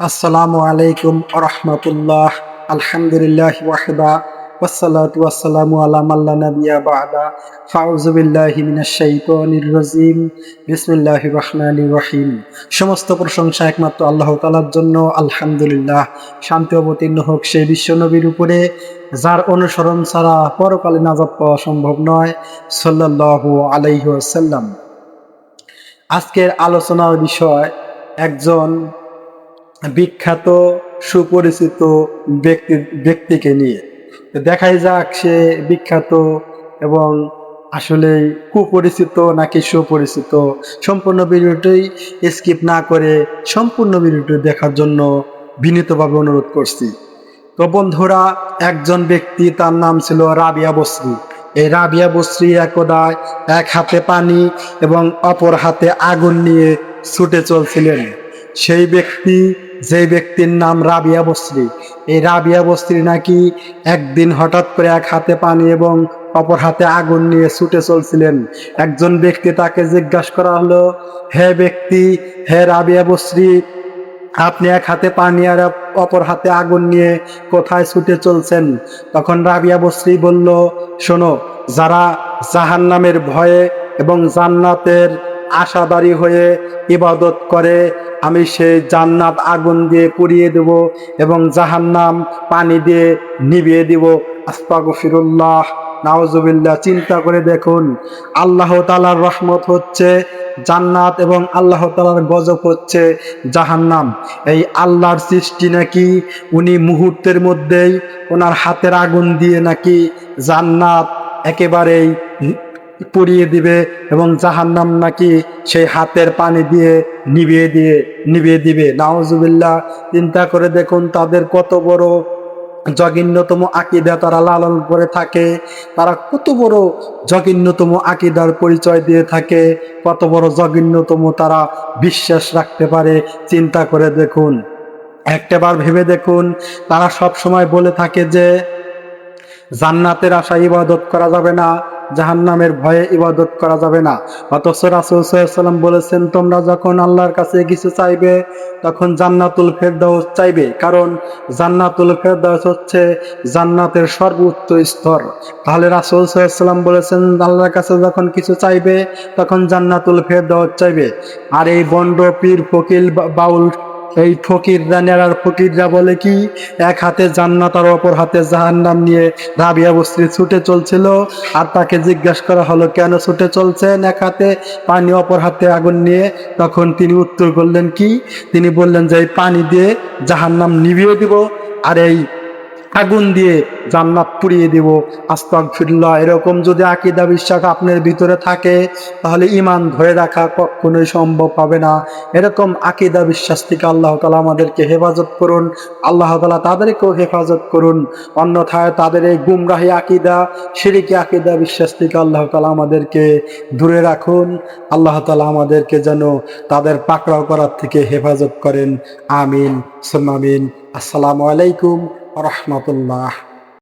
আসসালামু আলাইকুম রহমতুল্লাহ। আলহামদুলিল্লাহ ওয়াহদা ওয়াসসালামু আলা মাল্লা নাবিয়া বাদা। ফাউযু বিল্লাহি মিনাশ শাইতানির বিসমিল্লাহির সমস্ত প্রশংসা একমাত্র আল্লাহ তাআলার জন্য। আলহামদুলিল্লাহ। শান্তি অবতীর্ণ হোক সেই বিশ্বনবীর উপরে, যার অনুসরণ ছাড়া পরকালে নাজাত পাওয়া সম্ভব নয়। সাল্লাল্লাহু আলাইহি ওয়াসাল্লাম। আজকের আলোচনার বিষয় একজন বিখ্যাত সুপরিচিত ব্যক্তি, ব্যক্তিকে নিয়ে। দেখাই যাক সে বিখ্যাত এবং আসলে কুপরিচিত নাকি সুপরিচিত। সম্পূর্ণ ভিডিওটি স্কিপ না করে সম্পূর্ণ ভিডিওটি দেখার জন্য বিনীতভাবে অনুরোধ করছি। তো বন্ধুরা, একজন ব্যক্তি, তার নাম ছিল রাবিয়া বসরি। এই রাবিয়া বসরি একদায় এক হাতে পানি এবং অপর হাতে আগুন নিয়ে ছুটে চলছিলেন। সেই ব্যক্তি যে ব্যক্তির নাম রাবিয়া বস্ত্রী। এই রাবিয়া বস্ত্রী নাকি একদিন হঠাৎ করে এক হাতে পানি এবং অপর হাতে আগুন নিয়ে ছুটে চলছিলেন। একজন ব্যক্তি তাকে জিজ্ঞাসা করা হলো, হে ব্যক্তি, হে রাবিয়া বস্ত্রী, আপনি এক হাতে পানি আর অপর হাতে আগুন নিয়ে কোথায় ছুটে চলছেন? তখন রাবিয়া বস্ত্রী বলল, শোনো, যারা জাহান নামের ভয়ে এবং জান্নাতের আশাদারি হয়ে ইবাদত করে, আমি সেই জান্নাত আগুন দিয়ে পুড়িয়ে দেব এবং জাহান্নাম পানি দিয়ে নিভিয়ে দিব। আস্তাগফিরুল্লাহ। নাওজুবিল্লাহ চিন্তা করে দেখুন, আল্লাহ তালার রহমত হচ্ছে জান্নাত এবং আল্লাহ তালার গজব হচ্ছে জাহান্নাম। এই আল্লাহর সৃষ্টি নাকি উনি মুহূর্তের মধ্যেই ওনার হাতের আগুন দিয়ে নাকি জান্নাত একেবারেই পুড়িয়ে দিবে এবং জাহান্নাম নাকি সেই হাতের পানি দিয়ে নিভিয়ে দিয়ে, নিভিয়ে দিবে। নাওজুবিল্লাহ চিন্তা করে দেখুন তাদের কত বড় জঘিন্যতম আকিদা তারা লালন করে থাকে, তারা কত বড় জঘিন্যতম আকিদার পরিচয় দিয়ে থাকে, কত বড় জঘিন্যতম তারা বিশ্বাস রাখতে পারে। চিন্তা করে দেখুন, একটাবার ভেবে দেখুন, তারা সব সময় বলে থাকে যে, জান্নাতের আশা ইবাদত করা যাবে না জাহান্নামের ভয়ে ইবাদত করা যাবে না। অথচ রাসুলাম বলেছেন, তোমরা যখন আল্লাহর কাছে কিছু চাইবে, তখন জান্নাতুল ফেরদাউস চাইবে। কারণ জান্নাতুল ফেরদাউস হচ্ছে জান্নাতের সর্বোচ্চ স্তর। তাহলে রাসুল সাল্লাম বলেছেন, আল্লাহর কাছে যখন কিছু চাইবে, তখন জান্নাতুল ফেরদাউস চাইবে। আর এই বন্ড পীর ফকিল বাউল এই ফকিররা নেড়ার ফকিররা বলে কি? এক হাতে জান্নাত আর অপর হাতে জাহান্নাম নিয়ে রাবিয়া বস্ত্রী ছুটে চলছিল। আর তাকে জিজ্ঞাসা করা হলো, কেন ছুটে চলছেন এক হাতে পানি, অপর হাতে আগুন নিয়ে? তখন তিনি উত্তর করলেন, কি? তিনি বললেন যে, এই পানি দিয়ে জাহান্নাম নিভিয়ে দিব। আর এই আগুন দিয়ে জান্নাত পুড়িয়ে দিব। আস্তাক ফিরল্লাহ এরকম যদি আকিদা বিশ্বাস আপনার ভিতরে থাকে, তাহলে ইমান ধরে রাখা কখনোই সম্ভব হবে না। এরকম আকিদা বিশ্বাস থেকে আল্লাহ তালা আমাদেরকে হেফাজত করুন। আল্লাহ তালা তাদেরকেও হেফাজত করুন। অন্যথায় তাদের এই গুমরাহি আকিদা সিরিকি আকিদা বিশ্বাস থেকে আল্লাহ তালা আমাদেরকে দূরে রাখুন। আল্লাহ তালা আমাদেরকে যেন তাদের পাকড়াও করার থেকে হেফাজত করেন। আমিন সুমামিন আসসালামু আলাইকুম রহমতুল্লাহ।